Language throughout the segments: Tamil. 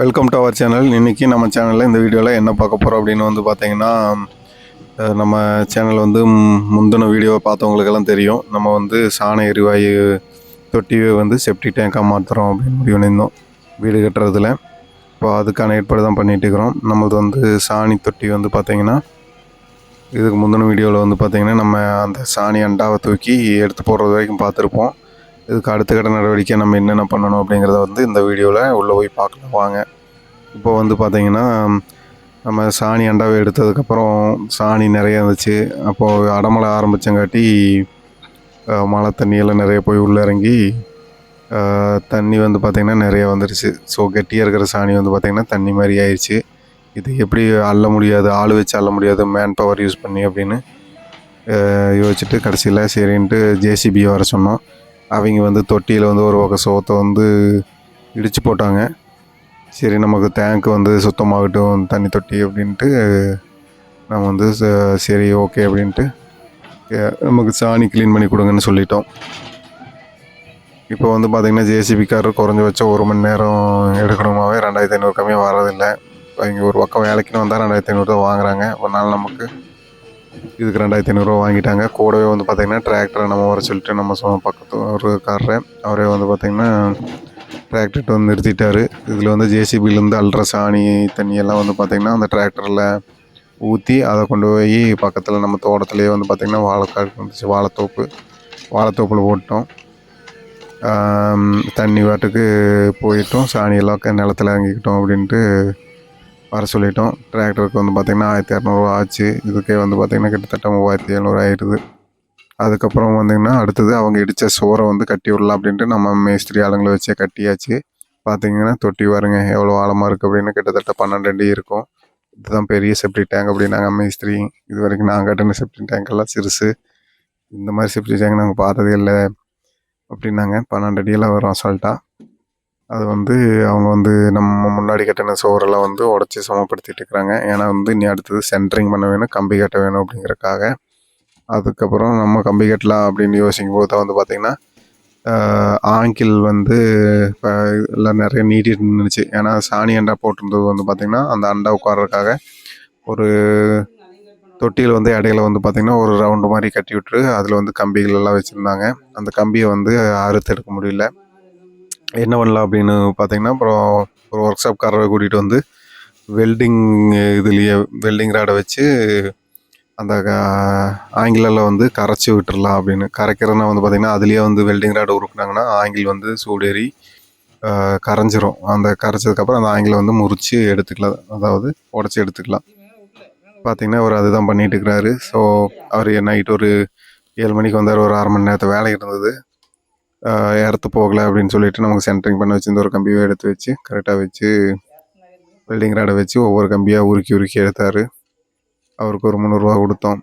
வெல்கம் டு அவர் சேனல் இன்றைக்கி நம்ம சேனலில் இந்த வீடியோவில் என்ன பார்க்க போகிறோம் அப்படின்னு வந்து பார்த்தீங்கன்னா நம்ம சேனல் வந்து முந்தின வீடியோவை பார்த்தவங்களுக்கெல்லாம் தெரியும். நம்ம வந்து சாண எரிவாயு தொட்டியை வந்து செப்டி டேங்காக மாற்றுறோம் அப்படின்னு முடிவு பண்ணியிருந்தோம் வீடு கட்டுறதுல. இப்போ அதுக்கான ஏற்பாடு தான் பண்ணிகிட்டு இருக்கிறோம். நம்மளது வந்து சாணி தொட்டி வந்து பார்த்திங்கன்னா இதுக்கு முந்தின வீடியோவில் வந்து பார்த்திங்கன்னா நம்ம அந்த சாணி அண்டாவை தூக்கி எடுத்து போடுறது வரைக்கும் பார்த்துருப்போம். இதுக்கு அடுத்த கட்ட நடவடிக்கை நம்ம என்னென்ன பண்ணணும் அப்படிங்கிறத வந்து இந்த வீடியோவில் உள்ளே போய் பார்க்கலாம். வாங்க. இப்போ வந்து பார்த்தீங்கன்னா நம்ம சாணி அண்டாவை எடுத்ததுக்கப்புறம் சாணி நிறைய இருந்துச்சு. அப்போது அடமலை ஆரம்பித்தங்காட்டி மழை தண்ணியெல்லாம் நிறைய போய் உள்ளே இறங்கி தண்ணி வந்து பார்த்திங்கன்னா நிறைய வந்துருச்சு. ஸோ கெட்டியாக இருக்கிற சாணி வந்து பார்த்திங்கன்னா தண்ணி மாதிரி ஆயிடுச்சு இது எப்படி அள்ள முடியாது ஆள் வச்சு அள்ள முடியாது மேன் பவர் யூஸ் பண்ணி அப்படின்னு யோசிச்சுட்டு கடைசியில் சரின்ட்டு ஜேசிபியை வர சொன்னோம். அவங்க வந்து தொட்டியில் வந்து ஒரு வகை சோத்தை வந்து இடித்து போட்டாங்க. சரி நமக்கு டேங்க் வந்து சுத்தமாகட்டும் தண்ணி தொட்டி அப்படின்ட்டு நம்ம வந்து ச- சரி ஓகே அப்படின்ட்டு நமக்கு சாணி க்ளீன் பண்ணி கொடுங்கன்னு சொல்லிட்டோம். இப்போ வந்து பார்த்திங்கன்னா ஜேசிபிக்காரர் குறைஞ்சபட்சம் ஒரு மணி நேரம் எடுக்கணுமாவே ரெண்டாயிரத்தி ஐநூறு கம்மியாக வரதில்லை அவங்க ஒரு பக்கம் வேலைக்குன்னு வந்தால் ரெண்டாயிரத்தி ஐநூறுரூவா வாங்குறாங்க. ஒரு நாள் நமக்கு இதுக்கு ரெண்டாயிரத்தி ஐநூறுரூவா வாங்கிட்டாங்க. கூடவே வந்து பார்த்திங்கன்னா டிராக்டரை நம்ம வர சொல்லிட்டு நம்ம சொ பக்கத்து ஒரு காரரை அவரே வந்து பார்த்திங்கன்னா டிராக்டர்கிட்ட வந்து நிறுத்திட்டார். இதில் வந்து ஜேசிபிலேருந்து அல்ட்ரா சாணி தண்ணியெல்லாம் வந்து பார்த்திங்கன்னா அந்த டிராக்டரில் ஊற்றி அதை கொண்டு போய் பக்கத்தில் நம்ம தோட்டத்துலேயே வந்து பார்த்திங்கன்னா வாழைக்காடு வந்துச்சு. வாழைத்தோப்பு. வாழைத்தோப்பில் போட்டோம். தண்ணி வாட்டுக்கு போயிட்டோம். சாணியெல்லாம் க- நிலத்துல இறங்கிக்கிட்டோம் அப்படின்ட்டு வர சொல்லிட்டோம். டிராக்டருக்கு வந்து பார்த்திங்கன்னா ஆயிரத்தி இரநூறுவா ஆச்சு. இதுக்கே வந்து பார்த்திங்கன்னா கிட்டத்தட்ட மூவாயிரத்தி எழுநூறு ஆயிடுது. அதுக்கப்புறம் வந்தீங்கன்னா அடுத்தது அவங்க இடித்த சோறை வந்து கட்டி விடலாம் அப்படின்ட்டு நம்ம மேஸ்திரி ஆளுங்களை வச்சே கட்டியாச்சு. பார்த்தீங்கன்னா தொட்டி வருங்க எவ்வளோ ஆழமாக இருக்குது அப்படின்னு கிட்டத்தட்ட பன்னெண்டு அடி இருக்கும். இதுதான் பெரிய செப்டி டேங்க் அப்படின்னாங்க மேஸ்திரி. இது வரைக்கும் நாங்கள் கட்டின செப்டி டேங்கெல்லாம் சிறுசு. இந்த மாதிரி செப்டி டேங்க் நாங்கள் பார்த்ததே இல்லை அப்படின்னாங்க. பன்னெண்டு அடியெல்லாம் வரும் அசால்ட்டாக அது வந்து அவங்க வந்து நம்ம முன்னாடி கட்டின சோறெல்லாம் வந்து உடச்சி சமப்படுத்திட்டு இருக்கிறாங்க. ஏன்னா வந்து இனி அடுத்தது சென்ட்ரிங் பண்ண வேணும் கம்பி கட்ட வேணும் அப்படிங்கிறக்காக அதுக்கப்புறம் நம்ம கம்பி கட்டலாம் அப்படின்னு யோசிக்கும் போது தான் வந்து பார்த்திங்கன்னா ஆங்கிள் வந்து இப்போ எல்லாம் நிறைய நீட்டிட்டு இருந்துச்சு ஏன்னா சாணி அண்டா போட்டிருந்தது வந்து பார்த்திங்கன்னா அந்த அண்டா உட்கார்றதுக்காக ஒரு தொட்டியில் வந்து இடையில வந்து பார்த்திங்கன்னா ஒரு ரவுண்டு மாதிரி கட்டி விட்டுரு அதில் வந்து கம்பிகள் எல்லாம் வச்சுருந்தாங்க. அந்த கம்பியை வந்து அறுத்து எடுக்க முடியல. என்ன பண்ணலாம் அப்படின்னு பார்த்தீங்கன்னா அப்புறம் ஒரு ஒர்க் ஷாப்காரரை கூட்டிகிட்டு வந்து வெல்டிங் இதுலேயே வெல்டிங் ராடை வச்சு அந்த ஆங்கிலில் வந்து கரைச்சி விட்டுறலாம் அப்படின்னு. கரைக்கிறதுனா வந்து பார்த்திங்கன்னா அதுலேயே வந்து வெல்டிங் ராடு உருக்குனாங்கன்னா ஆங்கில் வந்து சூடேறி கரைஞ்சிரும். அந்த கரைச்சதுக்கப்புறம் அந்த ஆங்கிலை வந்து முறிச்சு எடுத்துக்கலாம். அதாவது உடச்சி எடுத்துக்கலாம். பார்த்திங்கன்னா அவர் அதுதான் பண்ணிட்டு இருக்கிறாரு. ஸோ அவர் நைட் ஒரு ஏழு மணிக்கு வந்தார். ஒரு அரை மணி நேரத்து வேலை இருந்தது. இறத்து போகலை அப்படின்னு சொல்லிட்டு நமக்கு சென்ட்ரிங் பண்ண வச்சுருந்த ஒரு கம்பியை எடுத்து வச்சு கரெக்டாக வச்சு வெல்டிங் ராடை வச்சு ஒவ்வொரு கம்பியாக உருக்கி உருக்கி எடுத்தார். அவருக்கு ஒரு முந்நூறுரூவா கொடுத்தோம்.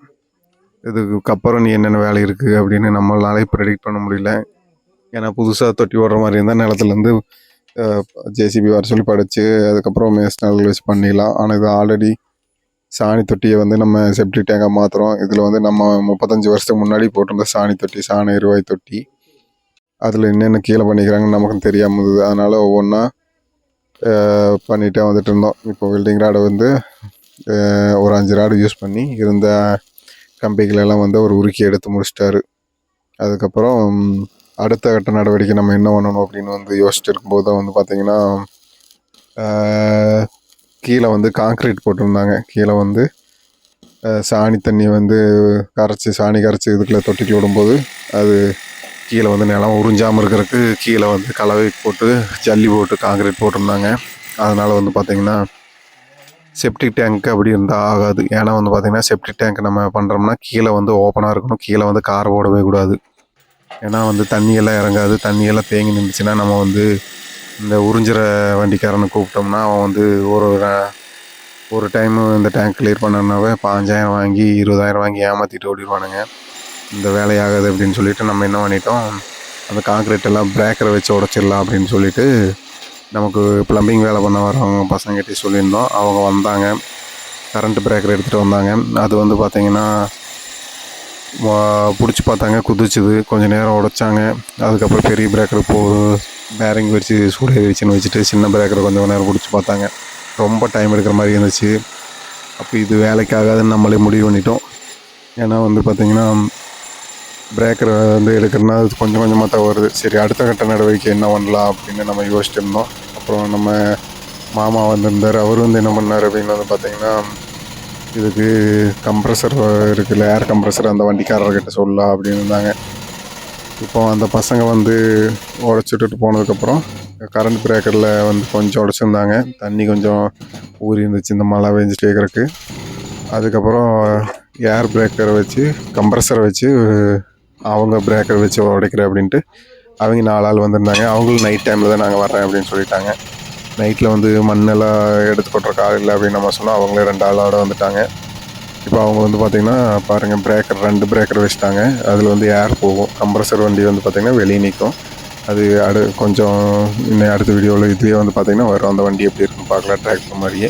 இதுக்கு அப்புறம் நீ என்னென்ன வேலை இருக்குது அப்படின்னு நம்மளாலே ப்ரெடிக்ட் பண்ண முடியல. ஏன்னா புதுசாக தொட்டி ஓடுற மாதிரி இருந்தால் நிலத்துலேருந்து ஜேசிபி வர சொல்லி படித்து அதுக்கப்புறம் மேஸ்னல் வச்சு பண்ணிடலாம். ஆனால் இது ஆல்ரெடி சாணி தொட்டியை வந்து நம்ம செப்டி டேங்காக மாற்றுறோம் இதில் வந்து நம்ம முப்பத்தஞ்சு வருஷத்துக்கு முன்னாடி போட்டிருந்த சாணி தொட்டி சாண எரிவாய் தொட்டி அதில் என்னென்ன கீழே பண்ணிக்கிறாங்கன்னு நமக்கு தெரியாமல் இருந்தது. அதனால் ஒவ்வொன்றா பண்ணிகிட்டே வந்துட்டு இருந்தோம். இப்போ வெல்டிங் ராடை வந்து ஒரு அஞ்சு ராடு யூஸ் பண்ணி இருந்த கம்பிகளெல்லாம் வந்து அவர் உருக்கி எடுத்து முடிச்சிட்டாரு. அதுக்கப்புறம் அடுத்த கட்ட நடவடிக்கை நம்ம என்ன பண்ணணும் அப்படின்னு வந்து யோசிச்சுட்டு இருக்கும்போது வந்து பார்த்திங்கன்னா கீழே வந்து காங்க்ரீட் போட்டிருந்தாங்க. கீழே வந்து சாணி தண்ணி வந்து கரைச்சி சாணி கரைச்சி இதுக்குள்ளே தொட்டிக்கு விடும்போது அது கீழே வந்து நிலம் உறிஞ்சாமல் இருக்கிறதுக்கு கீழே வந்து கலவை போட்டு ஜல்லி போட்டு காங்க்ரீட் போட்டிருந்தாங்க. அதனால் வந்து பார்த்திங்கன்னா செப்டிக் டேங்க் அப்படி இருந்தால் ஆகாது. ஏன்னா வந்து பார்த்திங்கன்னா செப்டிக் டேங்க் நம்ம பண்ணுறோம்னா கீழே வந்து ஓப்பனாக இருக்கணும். கீழே வந்து கார் போடவே கூடாது. ஏன்னா வந்து தண்ணியெல்லாம் இறங்காது. தண்ணியெல்லாம் தேங்கி நின்றுச்சுன்னா நம்ம வந்து இந்த உறிஞ்சிற வண்டிக்காரனை கூப்பிட்டோம்னா அவன் வந்து ஒரு ஒரு டைமு இந்த டேங்க் கிளியர் பண்ணனாவே பாஞ்சாயிரம் வாங்கி இருபதாயிரம் வாங்கி ஏமாற்றிட்டு ஓடிடுவானுங்க இந்த வேலையாகாது அப்படின்னு சொல்லிட்டு நம்ம என்ன பண்ணிட்டோம் அந்த காங்கிரீட் எல்லாம் பிரேக்கரை வச்சு உடச்சிடலாம் அப்படின்னு சொல்லிட்டு நமக்கு ப்ளம்பிங் வேலை பண்ண வரவங்க பசங்கிட்டே சொல்லியிருந்தோம். அவங்க வந்தாங்க. கரண்ட் பிரேக்கர் எடுத்துகிட்டு வந்தாங்க. அது வந்து பார்த்திங்கன்னா பிடிச்சி பார்த்தாங்க குதிச்சுது. கொஞ்சம் நேரம் உடைச்சாங்க. அதுக்கப்புறம் பெரிய பிரேக்கர் போ பேரிங் வச்சு சூடேறிச்சுன்னு வச்சுட்டு சின்ன பிரேக்கரை கொஞ்சம் நேரம் பிடிச்சி பார்த்தாங்க. ரொம்ப டைம் எடுக்கிற மாதிரி இருந்துச்சு. அப்போ இது வேலைக்காகாதுன்னு நம்மளே முடிவு பண்ணிட்டோம். ஏன்னா வந்து பார்த்திங்கன்னா பிரேக்கரை வந்து எடுக்கிறனா அது கொஞ்சம் கொஞ்சமாக தான் வருது. சரி அடுத்த கட்ட நடவடிக்கை என்ன பண்ணலாம் அப்படின்னு நம்ம யோசிச்சுட்டு இருந்தோம் அப்புறம் நம்ம மாமா வந்திருந்தார். அவர் வந்து என்ன பண்ணார் அப்படின்னு வந்து பார்த்தீங்கன்னா இதுக்கு கம்ப்ரஸர் இருக்குல்ல ஏர் கம்ப்ரஸர் அந்த வண்டிக்காரர்கிட்ட சொல்லலாம் அப்படின்னு இருந்தாங்க. இப்போ அந்த பசங்க வந்து உடச்சிட்டு போனதுக்கப்புறம் கரண்ட் பிரேக்கரில் வந்து கொஞ்சம் உடச்சிருந்தாங்க. தண்ணி கொஞ்சம் ஊறி இருந்துச்சு இந்த மழை பெஞ்சிட்டே இருக்கிறதுக்கு அதுக்கப்புறம் ஏர் பிரேக்கரை வச்சு கம்ப்ரஸரை வச்சு அவங்க பிரேக்கர் வச்சு உடைக்கிறேன் அப்படின்ட்டு அவங்க நாலு ஆள் வந்திருந்தாங்க. அவங்களும் நைட் டைமில் தான் நாங்கள் வர்றேன் அப்படின்னு சொல்லிட்டாங்க. நைட்டில் வந்து மண்ணெல்லாம் எடுத்து கொட்டுறக்கு ஆள் இல்லை அப்படின்னு நம்ம சொன்னோம். அவங்களே ரெண்டு ஆளோட வந்துட்டாங்க. இப்போ அவங்க வந்து பார்த்திங்கன்னா பாருங்கள் பிரேக்கர் ரெண்டு பிரேக்கர் வச்சுட்டாங்க. அதில் வந்து ஏர் போகும். கம்ப்ரஸர் வண்டி வந்து பார்த்திங்கன்னா வெளியே நிற்கும். அது அடு கொஞ்சம் இன்னும் அடுத்த வீடியோவில் இதுலேயே வந்து பார்த்திங்கன்னா வரும். அந்த வண்டி எப்படி இருக்குன்னு பார்க்கலாம். டிராக்டர் மாதிரியே.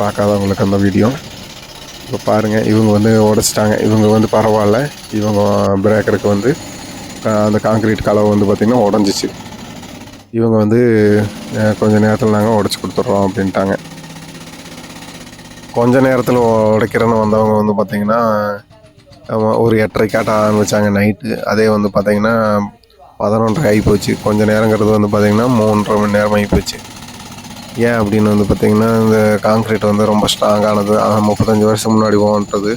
பார்க்காதவங்களுக்கு அந்த வீடியோ இப்போ பாருங்கள் இவங்க வந்து உடச்சிட்டாங்க இவங்க வந்து பரவாயில்ல. இவங்க பிரேக்கருக்கு வந்து அந்த காங்கிரீட் கலவை வந்து பார்த்திங்கன்னா உடஞ்சிச்சு. இவங்க வந்து கொஞ்சம் கொஞ்ச நேரத்தில் நாங்கள் உடச்சி கொடுத்துட்றோம் அப்படின்ட்டாங்க. கொஞ்ச நேரத்தில் உடைக்கிறேன்னு வந்தவங்க வந்து பார்த்திங்கன்னா ஒரு ஒரு எட்டரைக்காட்ட ஆரம்பிச்சாங்க நைட்டு அதே வந்து பார்த்திங்கன்னா பதினொன்றரை ஆகி போச்சு கொஞ்ச நேரங்கிறது வந்து பார்த்திங்கன்னா மூன்றரை மணி நேரம் ஆகி போச்சு ஏன் அப்படின்னு வந்து பார்த்திங்கன்னா இந்த காங்கிரீட் வந்து ரொம்ப ஸ்ட்ராங்கானது முப்பத்தஞ்சு வருஷம் முன்னாடி ஓன்றது.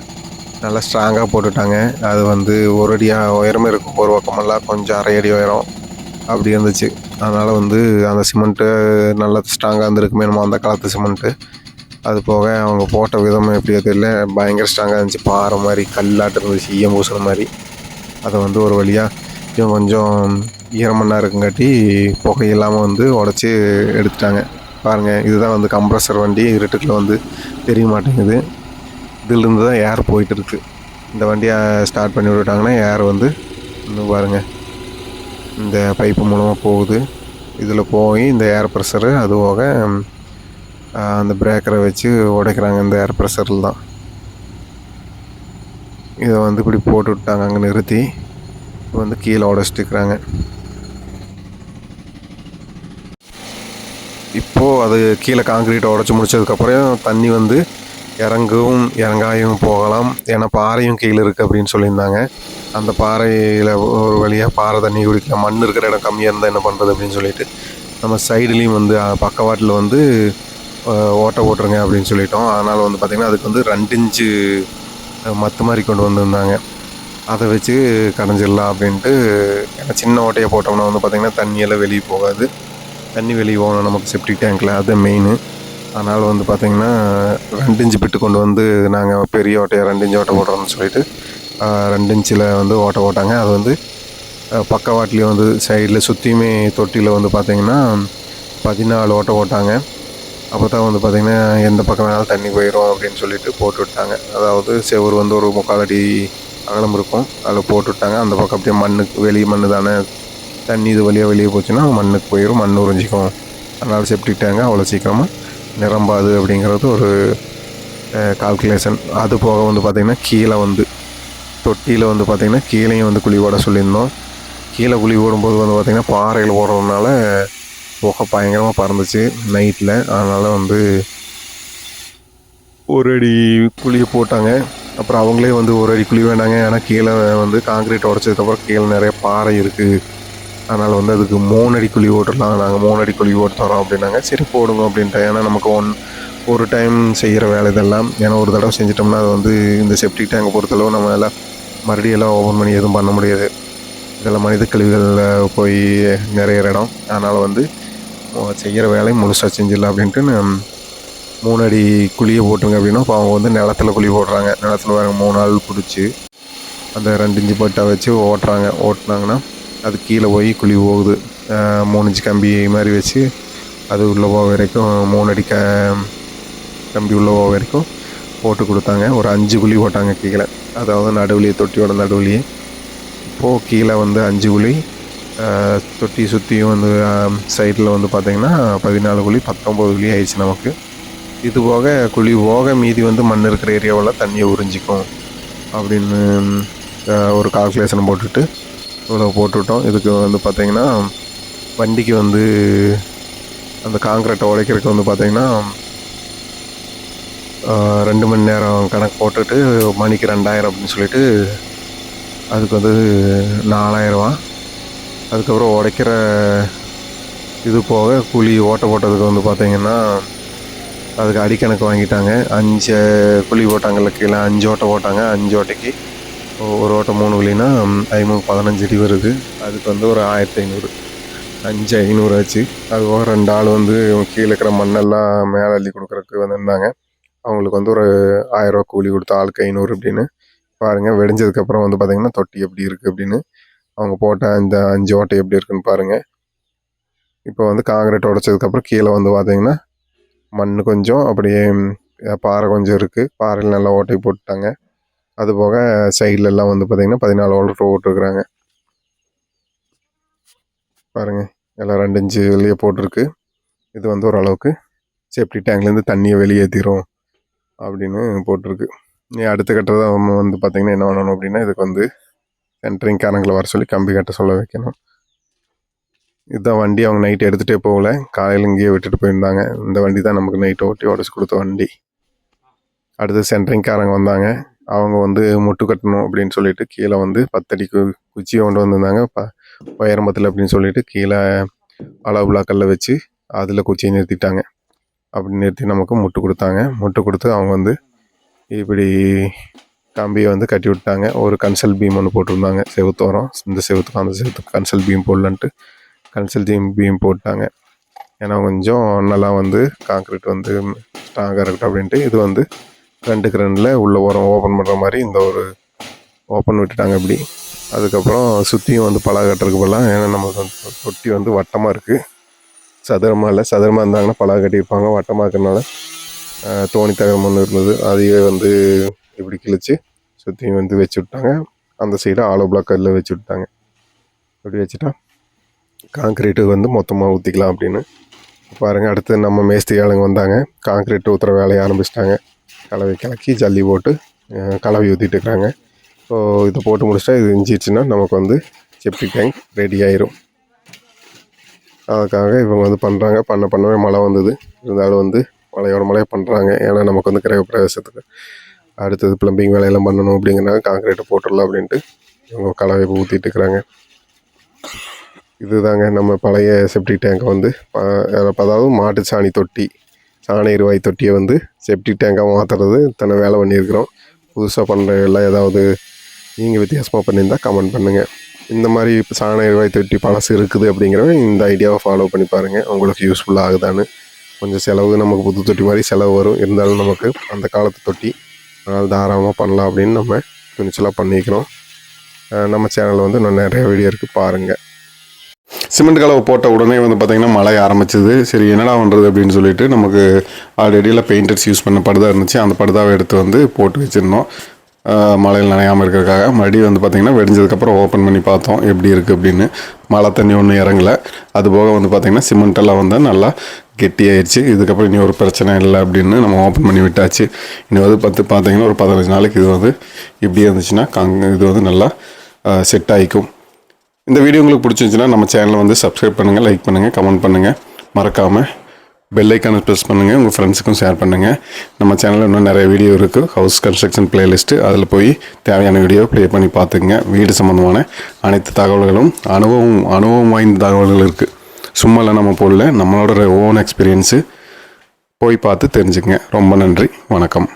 நல்லா ஸ்ட்ராங்காக போட்டுட்டாங்க. அது வந்து ஒரு அடியாக உயரமே இருக்கும். ஒரு பக்கமெல்லாம் கொஞ்சம் அரை அடி உயரம் அப்படி இருந்துச்சு. அதனால் வந்து அந்த சிமெண்ட்டு நல்லா ஸ்ட்ராங்காக இருந்திருக்குமே நம்ம அந்த காலத்து சிமெண்ட்டு. அது போக அவங்க போட்ட விதம் எப்படியோ தெரியல பயங்கர ஸ்ட்ராங்காக இருந்துச்சு. பாறை மாதிரி கல்லாட்டம் இருந்துச்சு ஈயம் பூசுகிற மாதிரி. அதை வந்து ஒரு வழியாக இன்னும் கொஞ்சம் ஈரமண்ணாக இருக்குங்காட்டி புகை இல்லாமல் வந்து உடச்சி எடுத்துட்டாங்க. பாருங்கள் இதுதான் வந்து கம்ப்ரஸர் வண்டி இருட்டுக்கில் வந்து தெரிய மாட்டேங்குது. இதிலிருந்து தான் ஏர் போயிட்டு இருக்கு இந்த வண்டியை ஸ்டார்ட் பண்ணி விட்டுட்டாங்கன்னா ஏர் வந்து இன்னும் பாருங்கள் இந்த பைப்பு மூலமாக போகுது. இதில் போய் இந்த ஏர் ப்ரெஷரு அது போக அந்த பிரேக்கரை வச்சு உடைக்கிறாங்க இந்த ஏர் ப்ரெஷரில் தான். இதை வந்து இப்படி போட்டு விட்டாங்க அங்கே நிறுத்தி. இப்போ வந்து கீழே உடச்சிட்டுக்கிறாங்க இப்போது அது கீழே காங்கிரீட்டை உடச்சி முடிச்சதுக்கப்புறம் தண்ணி வந்து இறங்கவும் இறங்காயும் போகலாம். ஏன்னா பாறையும் கீழே இருக்குது அப்படின்னு சொல்லியிருந்தாங்க. அந்த பாறையில் ஒரு வழியாக பாறை தண்ணி குடிக்கலாம் மண் இருக்கிற இடம் கம்மியாக இருந்தால் என்ன பண்ணுறது அப்படின்னு சொல்லிட்டு நம்ம சைடுலேயும் வந்து பக்கவாட்டில் வந்து ஓட்டை போட்டுருங்க அப்படின்னு சொல்லிட்டோம். அதனால் வந்து பார்த்திங்கன்னா அதுக்கு வந்து ரெண்டு இன்ச்சு மத்து மாதிரி கொண்டு வந்திருந்தாங்க. அதை வச்சு கடைஞ்சிடலாம் அப்படின்ட்டு ஏன்னா சின்ன ஓட்டையை போட்டோம்னா வந்து பார்த்திங்கன்னா தண்ணியெல்லாம் வெளியே போகாது. தண்ணி வெளியே போகணும் நமக்கு செப்டிக் டேங்க்கில் அது மெயின் அதனால் வந்து பார்த்திங்கன்னா ரெண்டு இன்ச்சு பிட்டு கொண்டு வந்து நாங்கள் பெரிய ஓட்டையை ரெண்டு இன்ச்சு ஓட்டை போடுறோம்னு சொல்லிட்டு ரெண்டு இன்ச்சில் வந்து ஓட்டை போட்டாங்க. அது வந்து பக்கவாட்டிலையும் வந்து சைடில் சுற்றியுமே தொட்டியில் வந்து பார்த்திங்கன்னா பதினாலு ஓட்டை போட்டாங்க. அப்போ தான் வந்து பார்த்திங்கன்னா எந்த பக்கம் வேணாலும் தண்ணி போயிடும் அப்படின்னு சொல்லிட்டு போட்டு விட்டாங்க. அதாவது செவுரு வந்து ஒரு முக்கால் அடி அகலம் இருக்கும். அதில் போட்டு விட்டாங்க. அந்த பக்கம் அப்படியே மண்ணுக்கு வெளியே மண்ணு தானே தண்ணி இது வழியாக வெளியே போச்சுன்னா மண்ணுக்கு போயிடும் மண் உறிஞ்சிக்கும். அதனால் செப்டிக் அவ்வளோ சீக்கிரமாக நிரம்பாது அப்படிங்கிறது ஒரு கால்குலேஷன் அது போக வந்து பார்த்திங்கன்னா கீழே வந்து தொட்டியில் வந்து பார்த்திங்கன்னா கீழேயும் வந்து குழி ஓட சொல்லியிருந்தோம். கீழே குழி ஓடும்போது வந்து பார்த்திங்கன்னா பாறையில் ஓடுறதுனால புகை பயங்கரமாக பறந்துச்சு நைட்டில் அதனால் வந்து ஒரு அடி குழியை போட்டாங்க. அப்புறம் அவங்களே வந்து ஒரு அடி குழி வேண்டாங்க. ஏன்னா கீழே வந்து காங்கிரீட் உடச்சதுக்கப்புறம் கீழே நிறைய பாறை இருக்குது அதனால் வந்து அதுக்கு மூணு அடி குழி ஓட்டலாம் நாங்கள் மூணு அடி குழி ஓட்டு தரோம் அப்படின்னாங்க. சரி போடுங்க அப்படின்ட்டு. ஏன்னா நமக்கு ஒன் ஒரு டைம் செய்கிற வேலை இதெல்லாம். ஏன்னா ஒரு தடவை செஞ்சிட்டோம்னா அது வந்து இந்த செப்டிக் டேங்கை பொறுத்தளவு நம்ம எல்லாம் மறுபடியும் எல்லாம் ஓப்பன் பண்ணி எதுவும் பண்ண முடியாது. இதெல்லாம் மனித கழிவுகளில் போய் நிறைய இடம். அதனால் வந்து செய்கிற வேலையை முழுசாக செஞ்சிடலாம் அப்படின்ட்டு நான் மூணு அடி குழியை போட்டுருங்க அப்படின்னா இப்போ அவங்க வந்து நிலத்துல குழி போடுறாங்க. நிலத்துல வேறு மூணு நாள் பிடிச்சி அந்த ரெண்டு இஞ்சி பட்டா வச்சு ஓட்டுறாங்க. ஓட்டுனாங்கன்னா அது கீழே போய் குழி போகுது. மூணு இன்ச்சு கம்பி மாதிரி வச்சு அது உள்ளே போக வரைக்கும் மூணு அடி க கம்பி உள்ளே போக வரைக்கும் போட்டு கொடுத்தாங்க. ஒரு அஞ்சு குழி போட்டாங்க கீழே. அதாவது நடுவுலையே தொட்டியோட நடுவுலையே. இப்போது கீழே வந்து அஞ்சு குழி தொட்டி சுற்றியும் வந்து சைடில் வந்து பார்த்திங்கன்னா பதினாலு குழி பத்தொம்பது குழி ஆயிடுச்சு நமக்கு. இது போக குழி போக மீதி வந்து மண் இருக்கிற ஏரியாவில் தண்ணியை உறிஞ்சிக்கும் அப்படின்னு ஒரு கால்குலேஷன் போட்டுட்டு இவ்வளோ போட்டுவிட்டோம். இதுக்கு வந்து பார்த்திங்கன்னா வண்டிக்கு வந்து அந்த காங்கிரீட்டை உடைக்கிறதுக்கு வந்து பார்த்திங்கன்னா ரெண்டு மணி நேரம் கணக்கு போட்டுட்டு மணிக்கு ரெண்டாயிரம் அப்படின்னு சொல்லிட்டு அதுக்கு வந்து நாலாயிரரூவா அதுக்கப்புறம் உடைக்கிற இது போக கூலி ஓட்ட போட்டதுக்கு வந்து பார்த்திங்கன்னா அதுக்கு அடிக்கணக்கு வாங்கிட்டாங்க. அஞ்சு குழி போட்டாங்கல்ல கீழே அஞ்சு ஓட்டை போட்டாங்க. அஞ்சு ஓட்டைக்கு ஒரு ஓட்டம் மூணு வழின்னா ஐநூறு பதினஞ்சு அடி வருது. அதுக்கு வந்து ஒரு ஆயிரத்தி ஐநூறு. அஞ்சு ஐநூறு ஆச்சு. அது போக ரெண்டு ஆள் வந்து கீழே இருக்கிற மண்ணெல்லாம் மேலே அள்ளி கொடுக்குறதுக்கு வந்திருந்தாங்க. அவங்களுக்கு வந்து ஒரு ஆயிரரூவா கூலி கொடுத்த ஆளுக்கு ஐநூறு அப்படின்னு. பாருங்கள் வெடிஞ்சதுக்கப்புறம் வந்து பார்த்திங்கன்னா தொட்டி எப்படி இருக்குது அப்படின்னு. அவங்க போட்ட அந்த அஞ்சு ஓட்டை எப்படி இருக்குன்னு பாருங்கள் இப்போ வந்து காங்கிரீட் உடைச்சதுக்கப்புறம் கீழே வந்து பார்த்திங்கன்னா மண் கொஞ்சம் அப்படியே பாறை கொஞ்சம் இருக்குது பாறையில் நல்லா ஓட்டை போட்டுட்டாங்க. அது போக சைட்லெல்லாம் வந்து பார்த்திங்கன்னா பதினாலு ஓல்ட் போட்டிருக்குறாங்க. பாருங்க எல்லாம் ரெண்டு இன்ச்சு வெளியே போட்டிருக்கு. இது வந்து ஓரளவுக்கு சேஃப்டி டேங்க்லேருந்து தண்ணியை வெளியேற்றிரும் அப்படின்னு போட்டிருக்கு. நீ அடுத்த கட்டதான் வந்து பார்த்திங்கன்னா என்ன பண்ணணும் அப்படின்னா இதுக்கு வந்து சென்ட்ரிங்காரங்களை வர சொல்லி கம்பி கட்ட சொல்ல வைக்கணும். இதுதான் வண்டி அவங்க நைட் எடுத்துகிட்டே போகல. காலையில் இங்கேயே விட்டுட்டு போயிருந்தாங்க. இந்த வண்டி தான் நமக்கு நைட் ஓட்டி உடச்சி கொடுத்த வண்டி. அடுத்து சென்ட்ரிங் காரங்க வந்தாங்க. அவங்க வந்து முட்டு கட்டணும் அப்படின்னு சொல்லிட்டு கீழே வந்து பத்தடிக்கு குச்சியை கொண்டு வந்திருந்தாங்க. ப உயரம்பத்தில் அப்படின்னு சொல்லிட்டு கீழே அளவுலா கல்லை வச்சு அதில் குச்சியை நிறுத்திட்டாங்க. அப்படி நிறுத்தி நமக்கு முட்டு கொடுத்தாங்க. முட்டு கொடுத்து அவங்க வந்து இப்படி கம்பியை வந்து கட்டி விட்டாங்க. ஒரு கன்சல் பீம் ஒன்று போட்டிருந்தாங்க. செவுத்தோரம் இந்த செவுத்துக்கும் அந்த செவுத்துக்கு கன்சல் பீம் போடலான்ட்டு கன்சல் பீம் பீம் போட்டாங்க. ஏன்னா கொஞ்சம் நல்லா வந்து காங்க்ரீட் வந்து ஸ்ட்ராங்காக இருக்கட்டும் அப்படின்ட்டு இது வந்து ரெண்டுக்கு கிரண்டில் உள்ள ஓரம் ஓப்பன் பண்ணுற மாதிரி இந்த ஒரு ஓப்பன் விட்டுட்டாங்க இப்படி. அதுக்கப்புறம் சுற்றியும் வந்து பலகை கட்டுறதுக்கு போகலாம் ஏன்னா நம்ம வந்து தொட்டி வந்து வட்டமாக இருக்குது சதுரமாக இல்லை சதுரமாக இருந்தாங்கன்னா பலகை கட்டியிருப்பாங்க வட்டமாக இருக்கிறனால தோணி தகரம் ஒன்று இருந்தது அதையே வந்து இப்படி கிழிச்சு சுற்றியும் வந்து வச்சு விட்டாங்க. அந்த சைடு ஆலோ பிளாக் கல்லில் வச்சு விட்டாங்க. இப்படி வச்சுட்டா காங்க்ரீட்டு வந்து மொத்தமாக ஊற்றிக்கலாம் அப்படின்னு. பாருங்கள் அடுத்து நம்ம மேஸ்திரி ஆளுங்க வந்தாங்க. காங்க்ரீட் ஊற்றுற வேலையை ஆரம்பிச்சிட்டாங்க. கலவை கலக்கி ஜல்லி போட்டு கலவை ஊற்றிட்டு இருக்காங்க ஸோ இதை போட்டு முடிச்சிட்டா இது இஞ்சிடுச்சுன்னா நமக்கு வந்து செப்டிக் டேங்க் ரெடி ஆயிரும். அதுக்காக இவங்க வந்து பண்ணுறாங்க பண்ண பண்ணவே மழை வந்தது. இருந்தாலும் வந்து மழையோட மழையை பண்ணுறாங்க ஏன்னா நமக்கு வந்து கிரக பிரவேசத்துக்கு அடுத்தது ப்ளம்பிங் வேலையெல்லாம் பண்ணணும் அப்படிங்கிறனால காங்கிரீட்டை போட்டுடலாம் அப்படின்ட்டு இவங்க கலவை ஊற்றிட்டு இருக்கிறாங்க இதுதாங்க நம்ம பழைய செப்டிக் டேங்கை வந்து அதாவது மாட்டு சாணி தொட்டி. சாண எரிவாயு தொட்டியை வந்து செப்டிக் டேங்காக மாற்றுறது தன்னை வேலை பண்ணியிருக்கிறோம். புதுசாக பண்ணுற எல்லாம் ஏதாவது நீங்கள் வித்தியாசமாக பண்ணியிருந்தால் கமெண்ட் பண்ணுங்கள் இந்த மாதிரி இப்போ சாண எரிவாயு தொட்டி பழசு இருக்குது அப்படிங்கிறவங்க இந்த ஐடியாவை ஃபாலோ பண்ணி பாருங்கள் உங்களுக்கு யூஸ்ஃபுல்லாக ஆகுதான்னு. கொஞ்சம் செலவு நமக்கு புது தொட்டி மாதிரி செலவு வரும். இருந்தாலும் நமக்கு அந்த காலத்து தொட்டி அதனால் தாராளமாக பண்ணலாம் அப்படின்னு நம்ம துணிச்சலாக பண்ணிக்கிறோம் நம்ம சேனலில் வந்து இன்னும் நிறைய வீடியோ இருக்குது பாருங்கள் சிமெண்ட் கலவை போட்ட உடனே வந்து பார்த்திங்கன்னா மழை ஆரம்பிச்சது. சரி என்னடா பண்ணுறது அப்படின்னு சொல்லிட்டு நமக்கு ஆல்ரெடியில் பெயிண்டர்ஸ் யூஸ் பண்ண படுதா இருந்துச்சு. அந்த படுதாவை எடுத்து வந்து போட்டு வச்சுருந்தோம். மழையில் நனையாமல் இருக்கிறதுக்காக. மறுபடியும் வந்து பார்த்திங்கன்னா வெடிஞ்சதுக்கப்புறம் ஓப்பன் பண்ணி பார்த்தோம். எப்படி இருக்குது அப்படின்னு. மழை தண்ணி ஒன்றும் இறங்கலை. அது போக வந்து பார்த்திங்கன்னா சிமெண்ட்டெல்லாம் வந்து நல்லா கெட்டியாயிடுச்சு இதுக்கப்புறம் இனி ஒரு பிரச்சனை இல்லை அப்படின்னு நம்ம ஓப்பன் பண்ணி விட்டாச்சு. இனி வந்து பார்த்து பார்த்திங்கன்னா ஒரு பதினஞ்சு நாளைக்கு இது வந்து இப்படி இருந்துச்சுன்னா கங் இது வந்து நல்லா செட் ஆகிக்கும் இந்த வீடியோ உங்களுக்கு பிடிச்சிருந்துச்சுன்னா நம்ம சேனலை வந்து சப்ஸ்கிரைப் பண்ணுங்கள் லைக் பண்ணுங்கள் கமெண்ட் பண்ணுங்கள் மறக்காமல் பெல் ஐக்கானை ப்ரெஸ் பண்ணுங்கள் உங்கள் ஃப்ரெண்ட்ஸுக்கும் ஷேர் பண்ணுங்கள் நம்ம சேனலில் இன்னும் நிறைய வீடியோ இருக்குது ஹவுஸ் கன்ஸ்ட்ரக்ஷன் பிளேலிஸ்ட்டு அதில் போய் தேவையான வீடியோ ப்ளே பண்ணி பார்த்துக்குங்க. வீடு சம்மந்தமான அனைத்து தகவல்களும் அனுபவம் அனுபவம் வாய்ந்த தகவல்கள் இருக்குது சும்மாலாம் நம்ம போடல. நம்மளோட ஓன் எக்ஸ்பீரியன்ஸு போய் பார்த்து தெரிஞ்சுக்கங்க. ரொம்ப நன்றி. வணக்கம்.